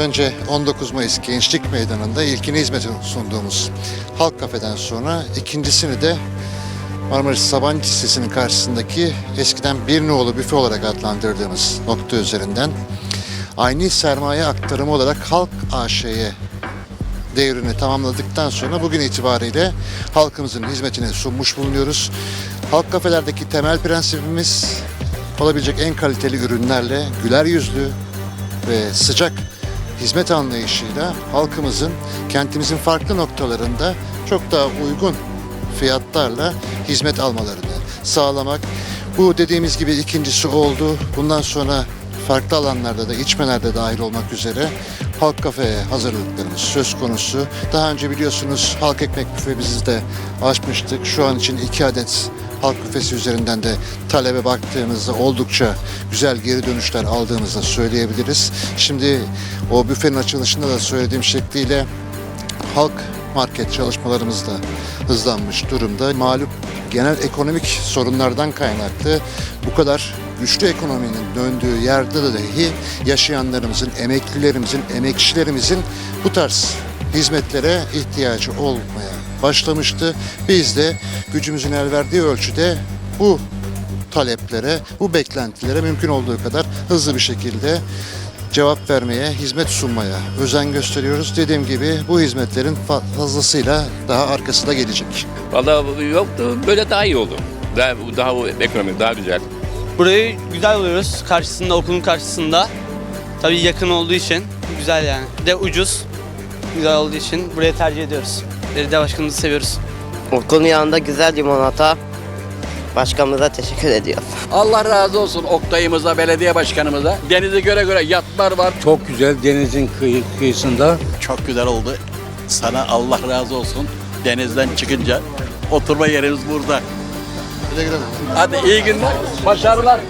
Önce 19 Mayıs Gençlik Meydanı'nda ilkini hizmet sunduğumuz Halk Kafe'den sonra ikincisini de Marmaris Sabancı Lisesi'nin karşısındaki eskiden bir nolu büfe olarak adlandırdığımız nokta üzerinden aynı sermaye aktarımı olarak Halk AŞ'ye devrini tamamladıktan sonra bugün itibariyle halkımızın hizmetine sunmuş bulunuyoruz. Halk kafelerdeki temel prensibimiz olabilecek en kaliteli ürünlerle güler yüzlü ve sıcak hizmet anlayışıyla halkımızın kentimizin farklı noktalarında çok daha uygun fiyatlarla hizmet almalarını sağlamak. Bu dediğimiz gibi ikincisi oldu. Bundan sonra farklı alanlarda da içmelerde dahil olmak üzere halk kafeye hazırlıklarımız söz konusu. Daha önce biliyorsunuz halk ekmek büfemizi de açmıştık. Şu an için iki adet halk büfesi üzerinden de talebe baktığımızda oldukça güzel geri dönüşler aldığımızı da söyleyebiliriz. Şimdi o büfenin açılışında da söylediğim şekliyle halk market çalışmalarımız da hızlanmış durumda. Malum genel ekonomik sorunlardan kaynaklı bu kadar güçlü ekonominin döndüğü yerde de dahi yaşayanlarımızın, emeklilerimizin, emekçilerimizin bu tarz hizmetlere ihtiyacı olmaya başlamıştı. Biz de gücümüzün el verdiği ölçüde bu taleplere, bu beklentilere mümkün olduğu kadar hızlı bir şekilde cevap vermeye, hizmet sunmaya özen gösteriyoruz. Dediğim gibi bu hizmetlerin fa- fazlasıyla daha arkası da gelecek. Vallahi yok da böyle daha iyi olur. Daha, daha bu ekonomik daha güzel. Burayı güzel buluyoruz. Karşısında, okulun karşısında. Tabii yakın olduğu için güzel yani. Bir de ucuz. Güzel olduğu için burayı tercih ediyoruz. Belediye başkanımızı seviyoruz. Okulun yanında güzel limonata. Başkanımıza teşekkür ediyoruz. Allah razı olsun Oktay'ımıza, belediye başkanımıza. Denize göre göre yatlar var. Çok güzel denizin kıyı, kıyısında. Çok güzel oldu. Sana Allah razı olsun. Denizden çıkınca oturma yerimiz burada. Hadi iyi günler, başarılar.